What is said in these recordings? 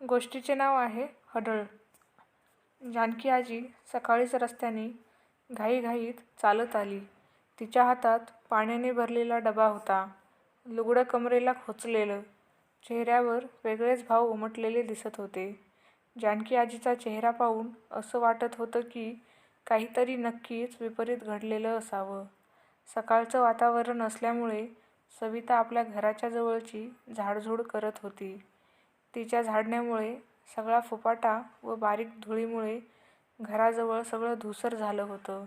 गोष्टीचे नाव आहे हडळ. जानकी आजी सकाळीच रस्त्याने घाईघाईत चालत आली. तिच्या हातात पाण्याने भरलेला डबा होता. लुगडं कमरेला खोचलेलं. चेहऱ्यावर वेगळेच भाव उमटलेले दिसत होते. जानकी आजीचा चेहरा पाहून असं वाटत होतं की काहीतरी नक्कीच विपरीत घडलेलं असावं. सकाळचं वातावरण असल्यामुळे सविता आपल्या घराच्या जवळची झाडझूड करत होती. तिच्या झाडण्यामुळे सगळा फुपाटा व बारीक धुळीमुळे घराजवळ सगळं धूसर झालं होतं.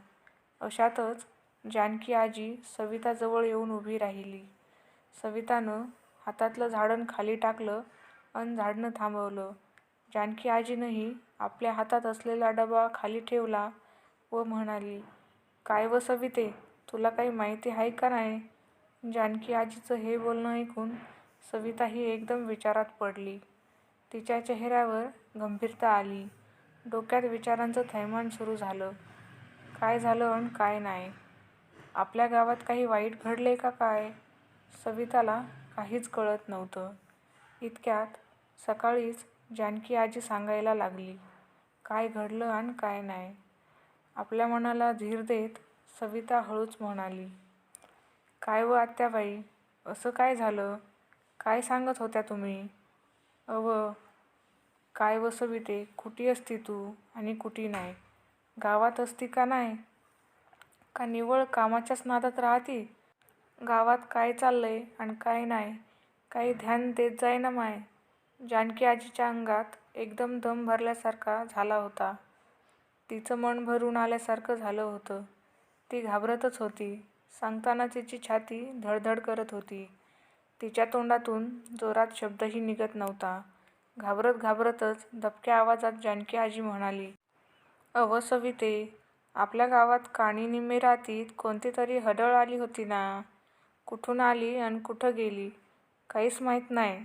अशातच जानकी आजी सविताजवळ येऊन उभी राहिली. सवितानं हातातलं झाडण खाली टाकलं अन झाडणं थांबवलं. जानकी आजीनंही आपल्या हातात असलेला डबा खाली ठेवला व म्हणाली काय व सविते तुला काही माहिती आहे का नाही? जानकी आजीचं हे बोलणं ऐकून सविताही एकदम विचारात पडली. तिच्या चेहऱ्यावर गंभीरता आली. डोक्यात विचारांचं थैमान सुरू झालं. काय झालं आणि काय नाही? आपल्या गावात काही वाईट घडले का काय? सविताला काहीच कळत नव्हतं. इतक्यात सकाळीच जानकी आजी सांगायला लागली काय घडलं आणि काय नाही? आपल्या मनाला धीर देत सविता हळूच म्हणाली काय व आत्याबाई? असं काय झालं? काय सांगत होत्या तुम्ही? अव काय व सविते कुठी असती तू आणि कुठी नाही? गावात असती का नाही? का निवळ कामाच्याच नादात राहती? गावात काय चाललंय आणि काय नाही? काही ध्यान देत जाय ना माय. जानकी आजीच्या अंगात एकदम दम भरल्यासारखा झाला होता. तिचं मन भरून आल्यासारखं झालं होतं. ती घाबरतच होती. सांगताना तिची छाती धडधड करत होती. तिच्या तोंडातून जोरात शब्दही निघत नव्हता. घाबरत घाबरतच दबक्या आवाजात जानकी आजी म्हणाली अव सविते आपल्या गावात काणी निम्मेरातीत कोणती तरी हडळ आली होती ना? कुठून आली अन कुठं गेली? काहीच माहीत नाही.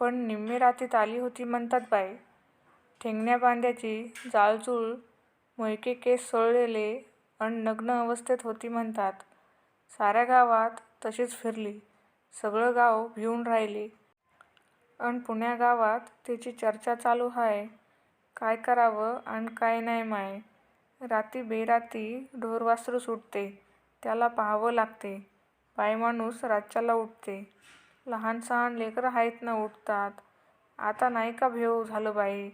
पण निम्मेरातीत आली होती म्हणतात बाय ठेंगण्या बांध्याची जाळजूळ मोहके केस सोललेले अन नग्न अवस्थेत होती म्हणतात. साऱ्या गावात तशीच फिरली. सगळं गाव भिवून राहिले. अन पुण्या गावात त्याची चर्चा चालू हाय. काय करावं अन काय नाही माय. राती बेराती ढोरवासरू सुटते. त्याला पाहावं लागते. बायमाणूस रातच्याला उठते. लहान सहान लेकरं आहेत ना उठतात. आता नाही का भेव झालं बाई?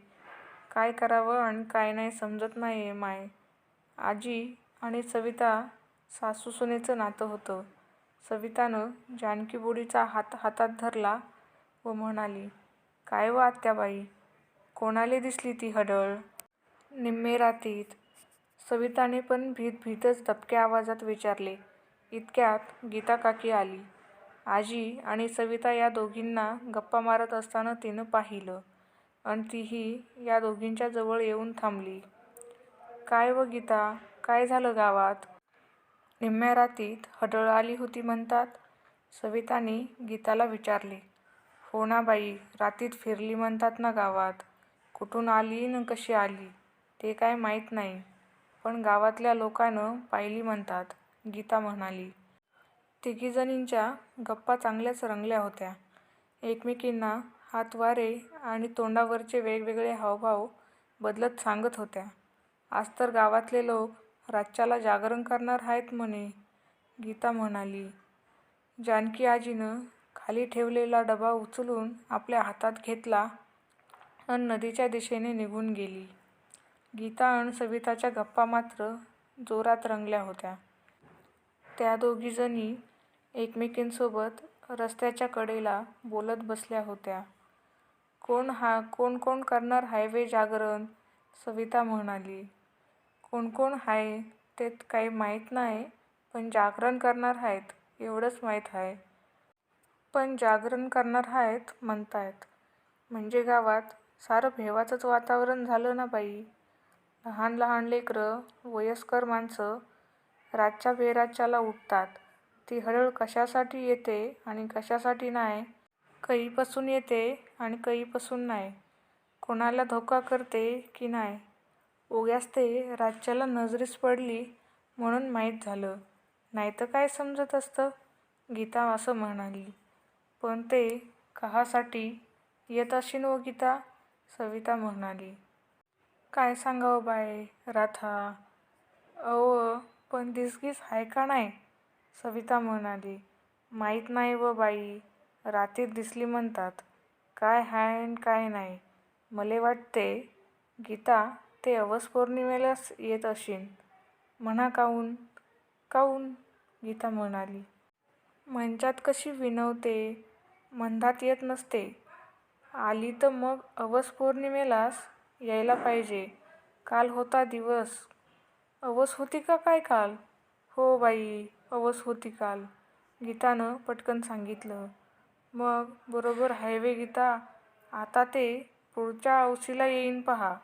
काय करावं अन काय नाही समजत नाहीये माय. आजी आणि सविता सासूसुनेचं नातं होतं. सवितानं जानकी बुडीचा हात हातात धरला व म्हणाली काय व आत्याबाई? कोणाले दिसली ती हडळ? निम्मे रातीत. सविताने पण भीत भीतच दबक्या आवाजात विचारले. इतक्यात गीता काकी आली. आजी आणि सविता या दोघींना गप्पा मारत असताना तिनं पाहिलं अन तीही या दोघींच्या जवळ येऊन थांबली. काय व गीता? काय झालं गावात? निम्म्या रातीत हडळ आली होती म्हणतात. सविताने गीताला विचारले हो ना बाई रातीत फिरली म्हणतात ना गावात. कुठून आली न कशी आली? ते काय माहीत नाही. पण गावातल्या लोकानं पाहिली म्हणतात गीता म्हणाली. तिघीजणींच्या गप्पा चांगल्याच रंगल्या होत्या. एकमेकींना हातवारे आणि तोंडावरचे वेगवेगळे हावभाव बदलत सांगत होत्या. आज तर गावातले लोक राज्याला जागरण करणार आहेत म्हणे. गीता म्हणाली जानकी आजीनं खाली ठेवलेला डबा उचलून आपल्या हातात घेतला अन नदीच्या दिशेने निघून गेली. गीता अन सविताच्या गप्पा मात्र जोरात रंगल्या होत्या. त्या दोघीजणी एकमेकींसोबत रस्त्याच्या कडेला बोलत बसल्या होत्या. कोण हा कोण कोण करणार हायवे जागरण? सविता म्हणाली. कोण कोण आहे ते काही माहीत नाही पण जागरण करणार आहेत एवढंच माहीत आहे पण जागरण करणार आहेत म्हणतायत. म्हणजे गावात सारं भेवाचंच वातावरण झालं ना बाई. लहान लहान लेकरं वयस्कर माणसं रातच्या बेराच्याला उठतात. ती हळहळ कशासाठी येते आणि कशासाठी नाही? कईपासून येते आणि कईपासून नाही? कोणाला धोका करते की नाही? उग्याच ते राज्याला नजरेस पडली म्हणून माहीत झालं नाही तर काय समजत असतं गीता असं म्हणाली पण ते कहासाठी येत अशीन व गीता सविता म्हणाली. काय सांगावं बाय, राधा. अव पण दिसगीस आहे का नाही सविता म्हणाली. माहीत नाही व बाई. रातीत दिसली म्हणतात. काय हाय काय नाही मले वाटते, गीता ते अवस पौर्णिमेलाच येत अशीन म्हणा काऊन? काऊन? गीता म्हणाली. मंचात कशी विनवते, मंधात येत नसते. आली तर मग अवस पौर्णिमेलाच यायला पाहिजे. काल होता दिवस. अवस होती का काय काल? हो बाई, अवस होती काल, गीतानं पटकन सांगितलं. मग बरोबर हायवे गीता. आता ते पुढच्या औशीला येईन पहा.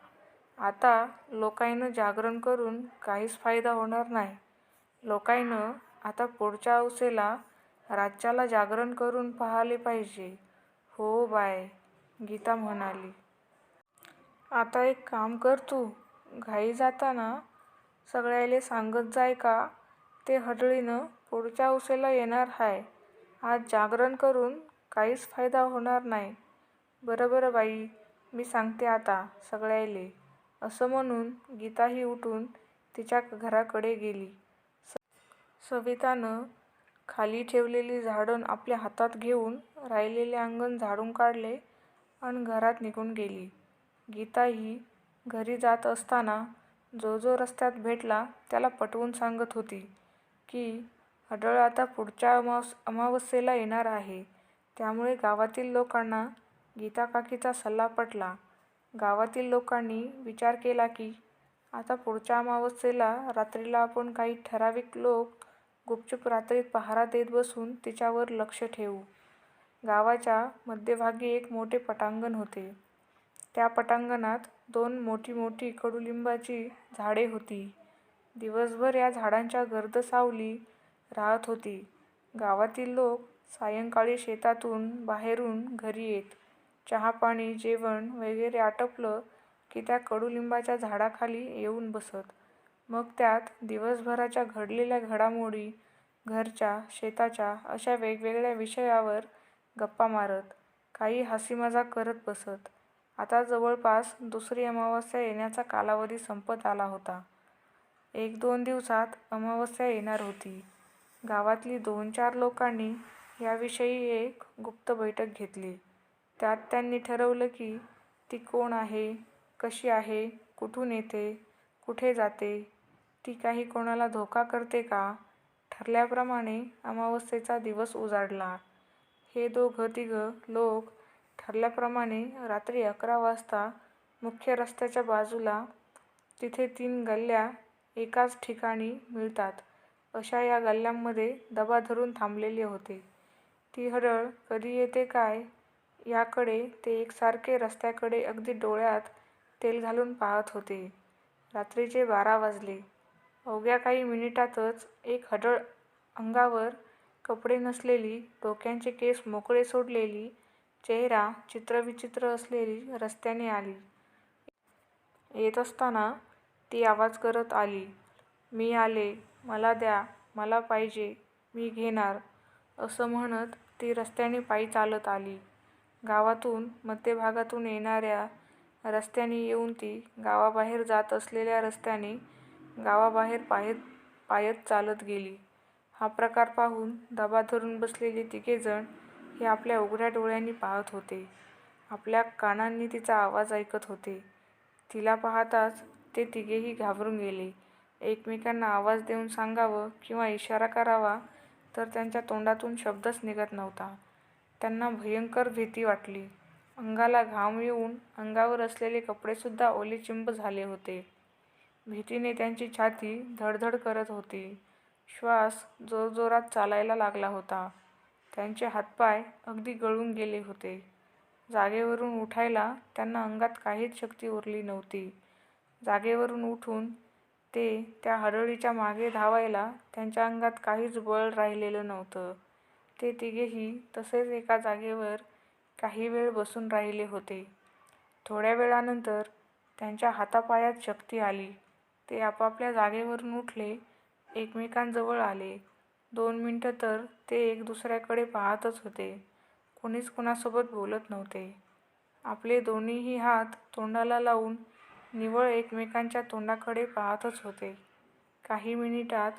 आता लोकांनं जागरण करून काहीच फायदा होणार नाही लोकांनं आता पुढच्या अवसेला राज्याला जागरण करून पहाले पाहिजे. हो बाय, गीता म्हणाली. आता एक काम कर तू. घाई जाताना सगळ्याले सांगत जाय का ते हडळीनं पुढच्या औसेला येणार हाय. आज जागरण करून काहीच फायदा होणार नाही बरं बरं बाई, मी सांगते आता सगळ्याले असं म्हणून गीताही उठून तिच्या घराकडे गेली. स सवितानं खाली ठेवलेली झाडण आपल्या हातात घेऊन राहिलेले अंगण झाडून काढले आणि घरात निघून गेली. गीताही घरी जात असताना जो जो रस्त्यात भेटला त्याला पटवून सांगत होती की हडळ आता पुढच्या अमावस अमावस्येला येणार आहे. त्यामुळे गावातील लोकांना गीताकाकीचा सल्ला पटला. गावातील लोकांनी विचार केला की आता पुढच्या अमावस्येला रात्रीला आपण काही ठराविक लोक गुपचूप रात्रीत पहारा देत बसून तिच्यावर लक्ष ठेवू. गावाच्या मध्यभागी एक मोठे पटांगण होते. त्या पटांगणात दोन मोठी मोठी कडुलिंबाची झाडे होती. दिवसभर या झाडांच्या गर्द सावली राहत होती. गावातील लोक सायंकाळी शेतातून बाहेरून घरी येत. चहापाणी, जेवण वगैरे आटपलं की त्या कडुलिंबाच्या झाडाखाली येऊन बसत. मग त्यात दिवसभराच्या घडलेल्या घडामोडी, घरच्या, शेताच्या अशा वेगवेगळ्या विषयावर गप्पा मारत, काही हासीमजाक करत बसत. आता जवळपास दुसरी अमावस्या येण्याचा कालावधी संपत आला होता. एक दोन दिवसात अमावस्या येणार होती. गावातली दोन चार लोकांनी याविषयी एक गुप्त बैठक घेतली. त्यात त्यांनी ठरवलं की ती कोण आहे, कशी आहे, कुठून येते, कुठे जाते, ती काही कोणाला धोका करते का? ठरल्याप्रमाणे अमावस्येचा दिवस उजाडला. हे दोघं तिघं लोक ठरल्याप्रमाणे रात्री अकरा वाजता मुख्य रस्त्याच्या बाजूला, तिथे तीन गल्ल्या एकाच ठिकाणी मिळतात अशा या गल्ल्यांमध्ये दबा धरून थांबलेले होते. ती हरळ कधी येते काय याकडे ते एकसारखे रस्त्याकडे अगदी डोळ्यात तेल घालून पाहत होते. रात्रीचे बारा वाजले. अवघ्या काही मिनिटातच एक हडळ अंगावर कपडे नसलेली, डोक्यांचे केस मोकळे सोडलेली, चेहरा चित्रविचित्र असलेली रस्त्याने आली. येत असताना ती आवाज करत आली. मी आले. मला द्या. मला पाहिजे. मी घेणार असं म्हणत ती रस्त्याने पायी चालत आली. गावातून मध्यभागातून येणाऱ्या रस्त्याने येऊन ती गावाबाहेर जात असलेल्या रस्त्याने गावाबाहेर पायत चालत गेली. हा प्रकार पाहून दबा धरून बसलेले तिघेजण हे आपल्या उघड्या डोळ्यांनी पाहत होते. आपल्या कानांनी तिचा आवाज ऐकत होते. तिला पाहताच ते तिघेही घाबरून गेले. एकमेकांना आवाज देऊन सांगावं किंवा इशारा करावा तर त्यांच्या तोंडातून शब्दच निघत नव्हता. त्यांना भयंकर भीती वाटली. अंगाला घाम येऊन अंगावर असलेले कपडेसुद्धा ओलेचिंब झाले होते. भीतीने त्यांची छाती धडधड करत होती. श्वास जोरजोरात चालायला लागला होता. त्यांचे हातपाय अगदी गळून गेले होते. जागेवरून उठायला त्यांना अंगात काहीच शक्ती उरली नव्हती. जागेवरून उठून ते त्या हडळीच्या मागे धावायला त्यांच्या अंगात काहीच बळ राहिलेलं नव्हतं. ते तिघेही तसेच एका जागेवर काही वेळ बसून राहिले होते. थोड्या वेळानंतर त्यांच्या हातापायात शक्ती आली. ते आपापल्या जागेवरून उठले. एकमेकांजवळ आले. दोन मिनटं तर ते एक दुसऱ्याकडे पाहतच होते. कोणीच कुणासोबत बोलत नव्हते. आपले दोन्हीही हात तोंडाला लावून निवळ एकमेकांच्या तोंडाकडे पाहतच होते. काही मिनिटात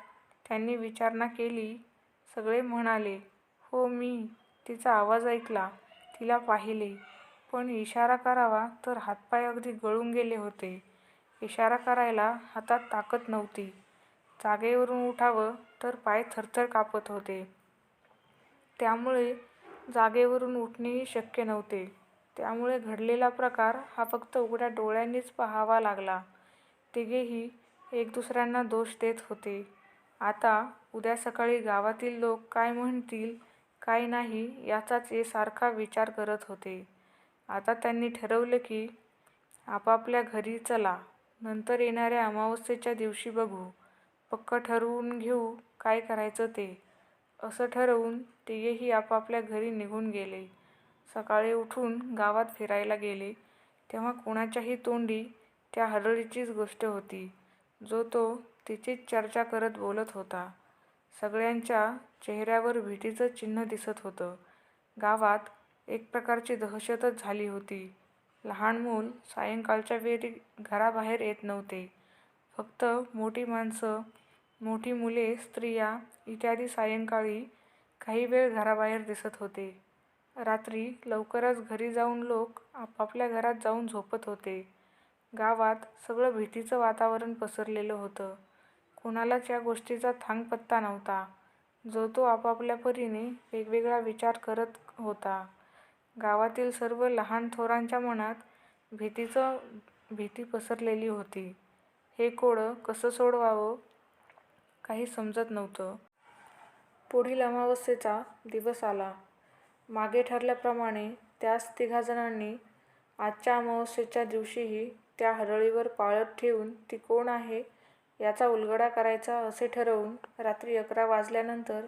त्यांनी विचारणा केली. सगळे म्हणाले, हो मी तिचा आवाज ऐकला, तिला पाहिले. पण इशारा करावा तर हातपाय अगदी गळून गेले होते. इशारा करायला हातात ताकद नव्हती. जागेवरून उठावं तर पाय थरथर कापत होते. त्यामुळे जागेवरून उठणेही शक्य नव्हते. त्यामुळे घडलेला प्रकार हा फक्त उघड्या डोळ्यांनीच पाहावा लागला. तिघेही एक दुसऱ्यांना दोष देत होते. आता उद्या सकाळी गावातील लोक काय म्हणतील काय नाही याचाच ते सारखा विचार करत होते. आता त्यांनी ठरवलं की आपापल्या घरी चला, नंतर येणाऱ्या अमावस्येच्या दिवशी बघू, पक्कं ठरवून घेऊ काय करायचं ते. असं ठरवून तिघेही आपापल्या घरी निघून गेले. सकाळी उठून गावात फिरायला गेले तेव्हा कोणाच्याही तोंडी त्या हरळीचीच गोष्ट होती. जो तो तिचीच चर्चा करत बोलत होता. सगळ्यांच्या चेहऱ्यावर भीतीचं चिन्ह दिसत होतं. गावात एक प्रकारची दहशतच झाली होती. लहान मूल सायंकाळच्या वेळी घराबाहेर येत नव्हते. फक्त मोठी माणसं, मोठी मुले, स्त्रिया इत्यादी सायंकाळी काही वेळ घराबाहेर दिसत होते. रात्री लवकरच घरी जाऊन लोक आपापल्या घरात जाऊन झोपत होते. गावात सगळं भीतीचं वातावरण पसरलेलं होतं. कुणालाच या गोष्टीचा थांगपत्ता नव्हता. जो तो आपापल्या परीने वेगवेगळा विचार करत होता. गावातील सर्व लहान थोरांच्या मनात भीतीचं भीती पसरलेली होती. हे कोडं कसं सोडवावं काही समजत नव्हतं. पुढील अमावास्येचा दिवस आला. मागे ठरल्याप्रमाणे त्याच तिघाजणांनी आजच्या अमावास्येच्या दिवशीही त्या हरळीवर पाळत ठेवून ती कोण आहे याचा उलगडा करायचा असे ठरवून रात्री अकरा वाजल्यानंतर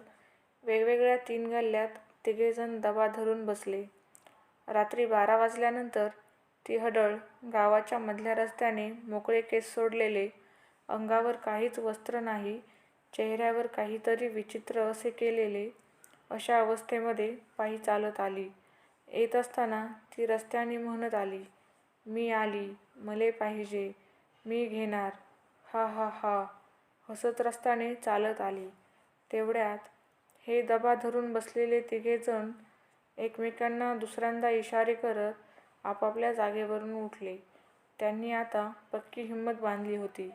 वेगवेगळ्या तीन गल्ल्यात तिघेजण दबा धरून बसले. रात्री बारा वाजल्यानंतर ती हडळ गावाच्या मधल्या रस्त्याने मोकळे केस सोडलेले, अंगावर काहीच वस्त्र नाही, चेहऱ्यावर काहीतरी विचित्र असे केलेले अशा अवस्थेमध्ये पायी चालत आली. येत असताना ती रस्त्याने म्हणत आली, मी आली, मले पाहिजे, मी घेणार, हा हा हा हसत रस्त्याने चालत आली. तेवढ्यात हे दबा धरून बसलेले तिघेजण एकमेकांना दुसऱ्यांदा इशारे करत आपापल्या जागेवरून उठले. त्यांनी आता पक्की हिंमत बांधली होती.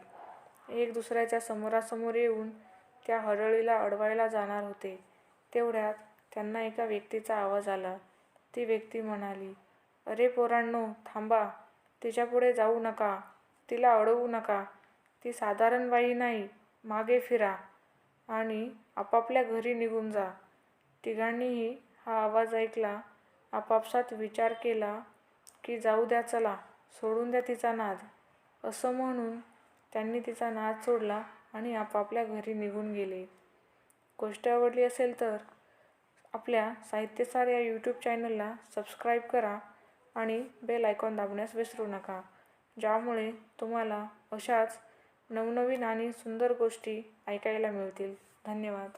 एक दुसऱ्याच्या समोरासमोर येऊन त्या हरळीला अडवायला जाणार होते. तेवढ्यात त्यांना एका व्यक्तीचा आवाज आला. ती व्यक्ती म्हणाली, अरे पोरांनो थांबा, तिच्यापुढे जाऊ नका, तिला अडवू नका, ती साधारण बाई नाही, मागे फिरा आणि आपापल्या घरी निघून जा. तिघांनीही हा आवाज ऐकला. आपापसात विचार केला की जाऊ द्या चला, सोडून द्या तिचा नाद. असं म्हणून त्यांनी तिचा नाद सोडला आणि आपापल्या घरी निघून गेले. गोष्ट आवडली असेल तर आपल्या साहित्यसार या यूट्यूब चॅनलला सबस्क्राईब करा आणि बेल आयकॉन दाबण्यास विसरू नका, ज्यामुळे तुम्हाला अशाच नवनवीन आणि सुंदर गोष्टी ऐकायला मिळतील. धन्यवाद.